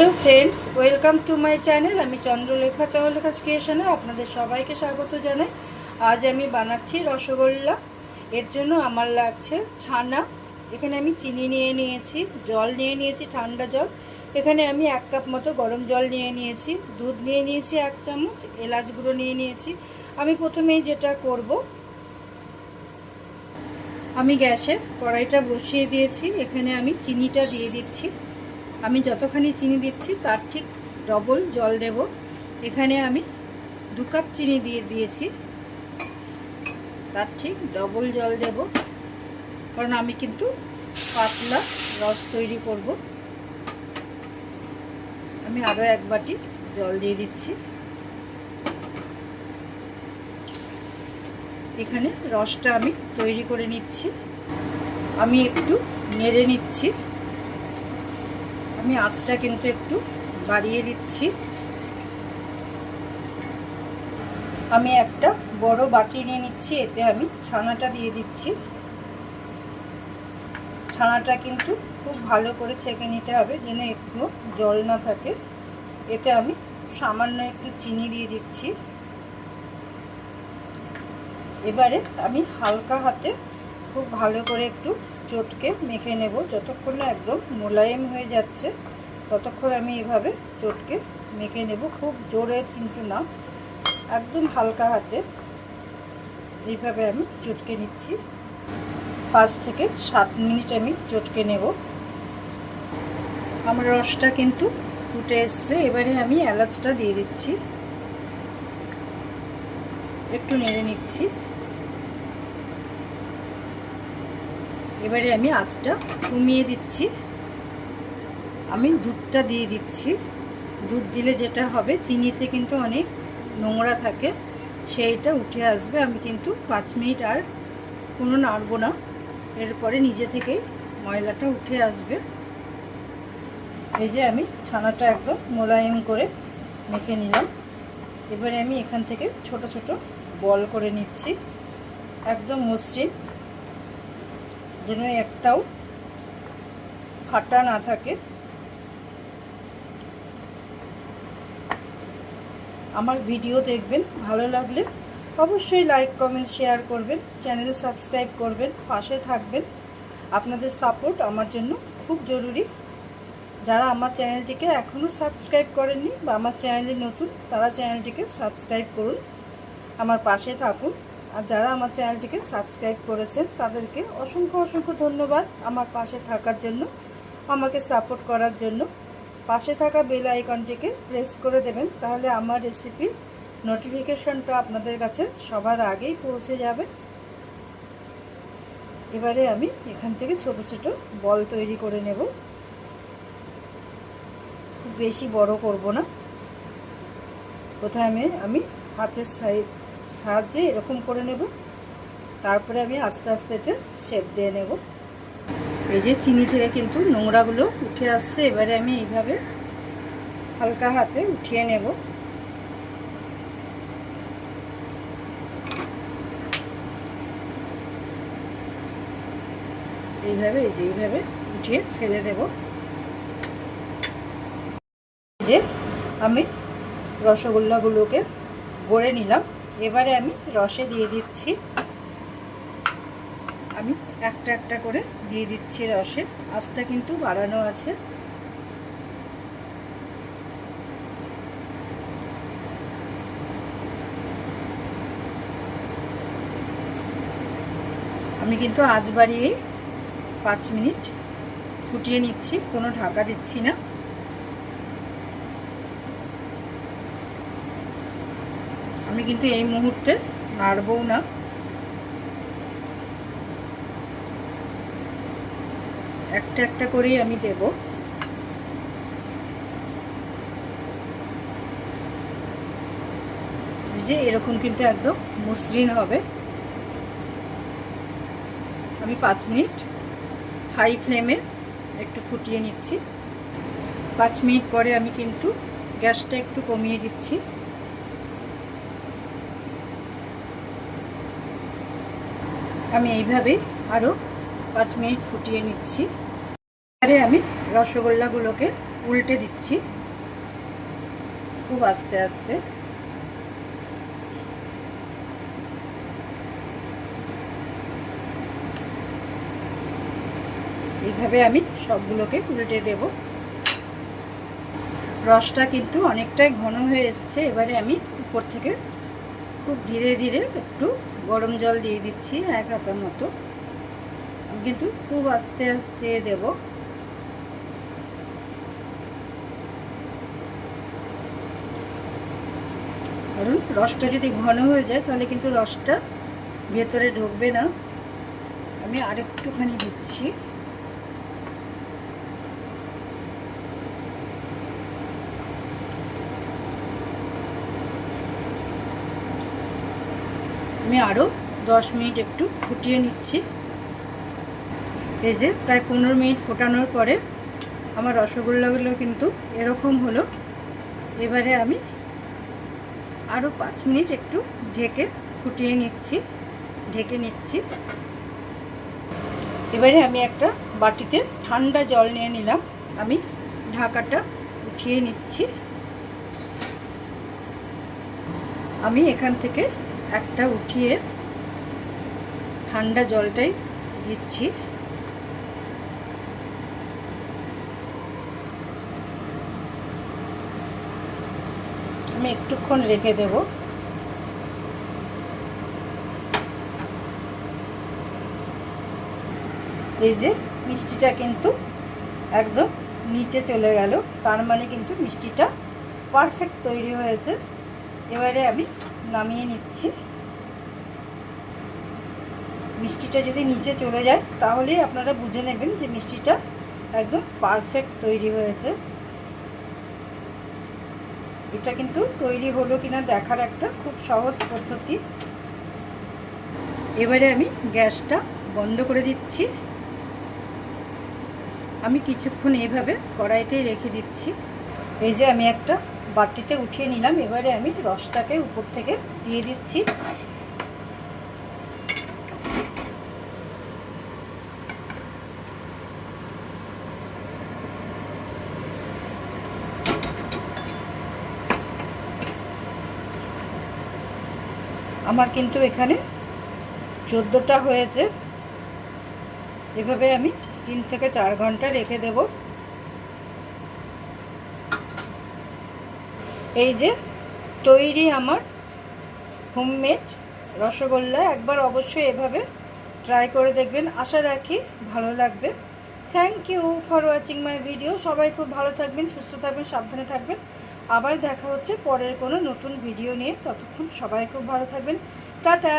Hello friends welcome to my channel আমি চন্দ্রলেখা চন্দ্রলেখা ক্রিয়েশনে আপনাদের সবাইকে স্বাগত জানাই। আজ আমি বানাচ্ছি রসগোল্লা। এর জন্য আমার লাগছে ছানা। এখানে আমি চিনি নিয়ে নিয়েছি, জল নিয়ে নিয়েছি, ঠান্ডা জল। এখানে আমি এক কাপ মতো গরম জল নিয়ে নিয়েছি, দুধ নিয়ে নিয়েছি এক চামচ, এলাচ গুঁড়ো নিয়ে নিয়েছি। আমি প্রথমেই যেটা করব, আমি গ্যাসে কড়াইটা বসিয়ে দিয়েছি। এখানে আমি চিনিটা দিয়ে দিচ্ছি। আমি যতখানি চিনি দিচ্ছি, তার ঠিক ডবল জল দেব। এখানে আমি দু কাপ চিনি দিয়ে দিয়েছি। তার ঠিক ডবল জল দেব। কারণ আমি কিন্তু পাতলা রস তৈরি করব। আমি আরও এক বাটি জল দিয়ে দিচ্ছি। এখানে রসটা আমি তৈরি করে নিচ্ছি। আমি একটু নেড়ে নিচ্ছি। আমি আঁচটা কিন্তু একটু বাড়িয়ে দিচ্ছি। আমি একটা বড় বাটি নিয়ে নিচ্ছি, এতে আমি ছানাটা দিয়ে দিচ্ছি। ছানাটা কিন্তু খুব ভালো করে ছেঁকে নিতে হবে, যেন একটু জল না থাকে। এতে আমি সামান্য একটু চিনি দিয়ে দিচ্ছি। এবারে আমি হালকা হাতে খুব ভালো করে একটু চটকে মেখে নেব। যতক্ষণ না একদম মোলায়েম হয়ে যাচ্ছে, ততক্ষণ আমি এভাবে চটকে মেখে নেব। খুব জোরে কিন্তু না, একদম হালকা হাতে। এইভাবে আমি চটকে নিচ্ছি। পাঁচ থেকে সাত মিনিট আমি চটকে নেব। আমার রসটা কিন্তু ফুটে এসছে। এবারে আমি এলাচটা দিয়ে দিচ্ছি। একটু নেড়ে নিচ্ছি। এবারে আমি আঁচটা কমিয়ে দিচ্ছি। আমি দুধটা দিয়ে দিচ্ছি। দুধ দিলে যেটা হবে, চিনিতে কিন্তু অনেক নোংরা থাকে, সেইটা উঠে আসবে। আমি কিন্তু পাঁচ মিনিট আর কোনো নাড়বো না। এরপরে নিজে থেকেই ময়লাটা উঠে আসবে। এই যে আমি ছানাটা একদম মোলায়েম করে মেখে নিলাম। এবারে আমি এখান থেকে ছোট ছোট বল করে নিচ্ছি। একদম মসৃণ। যেন একটাও ফাটা না থাকে। আমার ভিডিও দেখবেন, ভালো লাগলে অবশ্যই লাইক কমেন্ট শেয়ার করবেন চ্যানেল সাবস্ক্রাইব করবেন, পাশে থাকবেন। আপনাদের সাপোর্ট আমার জন্য খুব জরুরি। যারা আমার চ্যানেলটিকে এখনও সাবস্ক্রাইব করেননি বা আমার চ্যানেলে নতুন, তারা চ্যানেলটিকে সাবস্ক্রাইব করুন। আমার পাশে থাকুন। আর যারা আমার চ্যানেলটিকে সাবস্ক্রাইব করেছেন, তাদেরকে অসংখ্য অসংখ্য ধন্যবাদ আমার পাশে থাকার জন্য, আমাকে সাপোর্ট করার জন্য। পাশে থাকা বেল আইকনটিকে প্রেস করে দেবেন, তাহলে আমার রেসিপির নোটিফিকেশনটা আপনাদের কাছে সবার আগেই পৌঁছে যাবে। এবারে আমি এখান থেকে ছোট ছোট বল তৈরি করে নেব। খুব বেশি বড় করব না। প্রথমে আমি হাতের সাইড সাহায্যে এরকম করে নেব। তারপরে আমি আস্তে আস্তে এতে শেপ দিয়ে নেব। এই যে চিনি থেকে কিন্তু নোংরাগুলো উঠে আসছে, এবারে আমি এইভাবে হালকা হাতে উঠিয়ে নেব। এইভাবে, এই যে এইভাবে উঠিয়ে ফেলে দেব। যে আমি রসগোল্লাগুলোকে গড়ে নিলাম। এবারে আমি রসে দিয়ে দিচ্ছি। আমি একটা একটা করে দিয়ে দিচ্ছি রসে। আঁচটা কিন্তু বাড়ানো আছে। আমি কিন্তু আজ বাড়িয়ে পাঁচ মিনিট ফুটিয়ে নিচ্ছি, কোনো ঢাকা দিচ্ছি না। আমি কিন্তু এই মুহূর্তে নাড়বও না। একটা একটা করেই আমি দেব। যে এরকম কিন্তু একদম মসৃণ হবে। আমি পাঁচ মিনিট হাই ফ্লেমে একটু ফুটিয়ে নিচ্ছি। পাঁচ মিনিট পরে আমি কিন্তু গ্যাসটা একটু কমিয়ে দিচ্ছি। আমি এইভাবেই আরও পাঁচ মিনিট ফুটিয়ে নিচ্ছি। এবারে আমি রসগোল্লাগুলোকে উল্টে দিচ্ছি। খুব আস্তে আস্তে। এইভাবে আমি সবগুলোকে উল্টে দেব। রসটা কিন্তু অনেকটাই ঘন হয়ে এসছে। এবারে আমি উপর থেকে খুব ধীরে ধীরে একটু গরম জল দিয়ে দিচ্ছি এক হাতের মতো। কিন্তু খুব আস্তে আস্তে দেব। কারণ রসটা যদি ঘন হয়ে যায়, তাহলে কিন্তু রসটা ভেতরে ঢুকবে না। আমি আরেকটুখানি দিচ্ছি। আমি আরও দশ মিনিট একটু ফুটিয়ে নিচ্ছি। এই যে প্রায় পনেরো মিনিট ফোটানোর পরে আমার রসগোল্লাগুলো কিন্তু এরকম হলো। এবারে আমি আরও পাঁচ মিনিট একটু ঢেকে ফুটিয়ে নিচ্ছি, ঢেকে নিচ্ছি। এবারে আমি একটা বাটিতে ঠান্ডা জল নিয়ে নিলাম। আমি ঢাকাটা উঠিয়ে নিচ্ছি। আমি এখান থেকে একটা উঠিয়ে ঠান্ডা জলটাই দিচ্ছি। আমি একটুক্ষণ রেখে দেব। এই যে মিষ্টিটা কিন্তু একদম নিচে চলে গেল, তার মানে কিন্তু মিষ্টিটা পারফেক্ট তৈরি হয়েছে। এবারে আমি নামিয়ে নিচ্ছি। মিষ্টিটা যদি নিচে চলে যায়, তাহলে আপনারা বুঝে নেবেন যে মিষ্টিটা একদম পারফেক্ট তৈরি হয়েছে। এটা কিন্তু তৈরি হলো কিনা দেখার একটা খুব সহজ পদ্ধতি। এবারে আমি গ্যাসটা বন্ধ করে দিচ্ছি। আমি কিছুক্ষণ এইভাবে কড়াইতেই রেখে দিচ্ছি। এই যে আমি একটা বাটিতে উঠিয়ে নিলাম। এবারে আমি রসটাকে উপর থেকে দিয়ে দিচ্ছি। আমার কিন্তু এখানে চোদ্দোটা হয়েছে। এভাবে আমি তিন থেকে চার ঘণ্টা রেখে দেব। এই যে তৈরি আমার হোমমেড রসগোল্লা, একবার অবশ্যই এভাবে ট্রাই করে দেখবেন। আশা রাখি ভালো লাগবে। Thank you for watching my video সবাই খুব ভালো থাকবেন, সুস্থ থাকবেন, সাবধানে থাকবেন। আবার দেখা হচ্ছে পরের কোনো নতুন ভিডিও নিয়ে। ততক্ষণ সবাই খুব ভালো থাকবেন। টাটা!